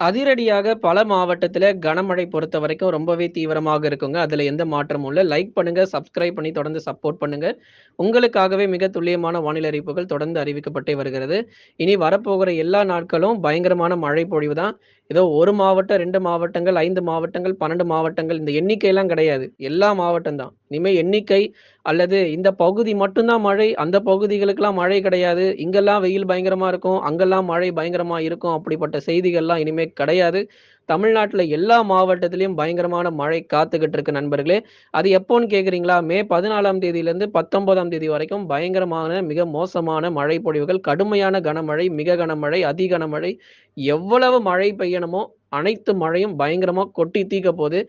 அதிரடியாக பல மாவட்டத்தில் கனமழை பொறுத்த வரைக்கும் ரொம்பவே தீவிரமாக இருக்குங்க. அதில் எந்த மாற்றமும் இல்லை லைக் பண்ணுங்க, சப்ஸ்கிரைப் பண்ணி தொடர்ந்து சப்போர்ட் பண்ணுங்க. உங்களுக்காகவே மிக துல்லியமான வானிலை அறிவிப்புகள் தொடர்ந்து அறிவிக்கப்பட்டே வருகிறது. இனி வரப்போகிற எல்லா நாட்களும் பயங்கரமான மழை பொழிவு தான். ஏதோ ஒரு மாவட்டம், ரெண்டு மாவட்டங்கள், ஐந்து மாவட்டங்கள், 12 மாவட்டங்கள் இந்த எண்ணிக்கையெல்லாம் கிடையாது. எல்லா மாவட்டம் தான். இனிமே எண்ணிக்கை அல்லது இந்த பகுதி மட்டும்தான் மழை, அந்த பகுதிகளுக்கெல்லாம் மழை கிடையாது. இங்கெல்லாம் வெயில் பயங்கரமா இருக்கும், அங்கெல்லாம் மழை பயங்கரமா இருக்கும். அப்படிப்பட்ட செய்திகள்லாம் இனிமே கிடையாது. தமிழ்நாட்டில் எல்லா மாவட்டத்திலையும் பயங்கரமான மழை காத்துக்கிட்டு இருக்கு நண்பர்களே. அது எப்போன்னு கேட்குறீங்களா மே பதினாலாம் தேதியிலேருந்து பத்தொன்பதாம் தேதி வரைக்கும் பயங்கரமான, மிக மோசமான மழை பொழிவுகள், கடுமையான கனமழை, மிக கனமழை, அதி கனமழை, எவ்வளவு மழை பெய்யணுமோ அனைத்து மழையும் பயங்கரமாக கொட்டி தீக்க போது.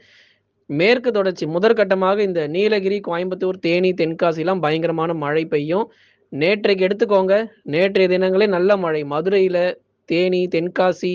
மேற்கு தொடர்ச்சி முதற்கட்டமாக இந்த நீலகிரி, கோயம்புத்தூர், தேனி, தென்காசிலாம் பயங்கரமான மழை பெய்யும். நேற்றைக்கு எடுத்துக்கோங்க. நேற்றைய தினங்களே நல்ல மழை. மதுரையில் தேனி, தென்காசி,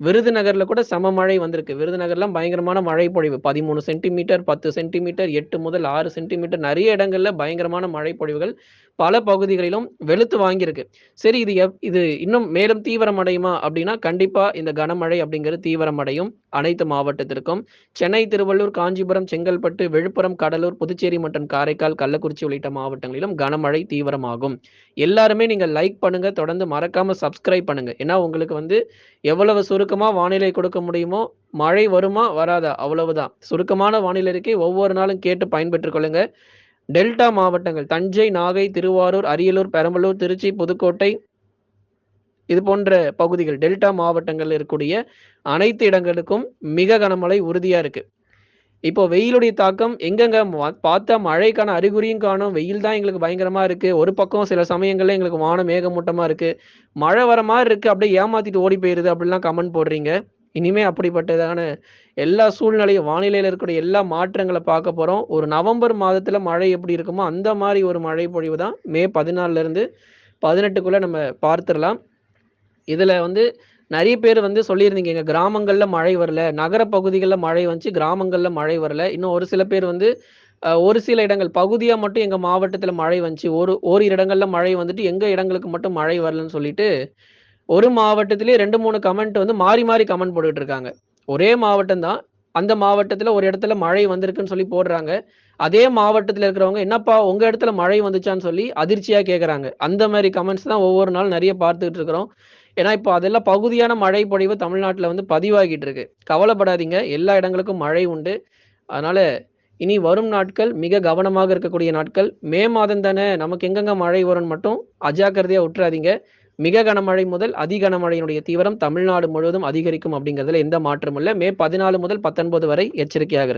விருதுநகர்ல கூட சம மழை வந்திருக்கு. விருதுநகர்லாம் பயங்கரமான மழை பொழிவு. 13 சென்டிமீட்டர், 10 சென்டிமீட்டர், எட்டு முதல் ஆறு சென்டிமீட்டர் நிறைய இடங்கள்ல பயங்கரமான மழை பொழிவுகள் பல பகுதிகளிலும் வெளுத்து வாங்கியிருக்கு. சரி இது எப் இது இன்னும் மேலும் தீவிரமடையுமா? அப்படின்னா, கண்டிப்பா இந்த கனமழை அப்படிங்கிறது தீவிரமடையும். அனைத்து மாவட்டத்திற்கும். சென்னை, திருவள்ளூர், காஞ்சிபுரம், செங்கல்பட்டு, விழுப்புரம், கடலூர், புதுச்சேரி மற்றும் காரைக்கால், கள்ளக்குறிச்சி உள்ளிட்ட மாவட்டங்களிலும் கனமழை தீவிரமாகும். எல்லாருமே நீங்க லைக் பண்ணுங்க. தொடர்ந்து மறக்காம சப்ஸ்கிரைப் பண்ணுங்க. ஏன்னா, உங்களுக்கு வந்து எவ்வளவு சுருக்கமா வானிலை கொடுக்க முடியுமோ, மழை வருமா? வராதா? அவ்வளவுதான். சுருக்கமான வானிலை இருக்கே ஒவ்வொரு நாளும் கேட்டு பயன்பெற்றுக் கொள்ளுங்க. டெல்டா மாவட்டங்கள் தஞ்சை, நாகை, திருவாரூர், அரியலூர், பெரம்பலூர், திருச்சி, புதுக்கோட்டை இது போன்ற பகுதிகள் டெல்டா மாவட்டங்கள் இருக்கக்கூடிய அனைத்து இடங்களுக்கும் மிக கனமழை உறுதியா இருக்கு. இப்போ வெயிலுடைய தாக்கம் எங்கெங்க பார்த்தா மழைக்கான அறிகுறியும் காணும் வெயில் தான் எங்களுக்கு பயங்கரமா இருக்கு. ஒரு பக்கம் சில சமயங்கள்ல எங்களுக்கு வானம் மேகமூட்டமா இருக்கு. மழை வர மாதிரி இருக்கு. அப்படியே ஏமாத்திட்டு ஓடி போயிருது அப்படிலாம் கமெண்ட் போடுறீங்க. இனிமே அப்படிப்பட்டதான எல்லா சூழ்நிலையும் வானிலையில இருக்கக்கூடிய எல்லா மாற்றங்களை பார்க்க போறோம். ஒரு நவம்பர் மாதத்துல மழை எப்படி இருக்குமோ, அந்த மாதிரி ஒரு மழை பொழிவு தான் மே 14லருந்து 18க்குள்ள நம்ம பார்த்துடலாம் இதுல வந்து நிறைய பேர் வந்து சொல்லியிருந்தீங்க. எங்க கிராமங்கள்ல மழை வரல. நகர பகுதிகளில் மழை வந்துச்சு. கிராமங்கள்ல மழை வரல. இன்னும் ஒரு சில பேர் வந்து ஒரு சில இடங்கள் பகுதியாக மட்டும் எங்கள் மாவட்டத்தில் மழை வந்துச்சு. ஒரு ஓரிரு இடங்களில் மழை வந்துட்டு, எங்கள் இடங்களுக்கு மட்டும் மழை வரலன்னு சொல்லிட்டு, ஒரு மாவட்டத்திலேயே 2, 3 கமெண்ட் வந்து மாறி மாறி கமெண்ட் போட்டுட்டு இருக்காங்க. ஒரே மாவட்டம் தான். அந்த மாவட்டத்துல ஒரு இடத்துல மழை வந்திருக்குன்னு சொல்லி போடுறாங்க. அதே மாவட்டத்துல இருக்கிறவங்க, "என்னப்பா உங்க இடத்துல மழை வந்துச்சான்னு?" சொல்லி அதிர்ச்சியா கேட்கறாங்க. அந்த மாதிரி கமெண்ட்ஸ் தான் ஒவ்வொரு நாள் நிறைய பார்த்துக்கிட்டு இருக்கிறோம். ஏன்னா, இப்போ அதெல்லாம் பகுதியான மழை பொழிவு தமிழ்நாட்டில் வந்து பதிவாகிட்டு இருக்கு. கவலைப்படாதீங்க. எல்லா இடங்களுக்கும் மழை உண்டு. அதனால இனி வரும் நாட்கள் மிக கவனமாக இருக்கக்கூடிய நாட்கள். மே மாதம் தானே நமக்கு எங்கெங்க மழை வரும்னு மட்டும் அஜாக்கிரதையா விட்டுறாதீங்க மிக கனமழை முதல் அதி கனமழையினுடைய தீவிரம் தமிழ்நாடு முழுவதும் அதிகரிக்கும் அப்படிங்கிறதுல எந்த மாற்றமும் இல்லை. மே 14 முதல் 19 வரை எச்சரிக்கையாக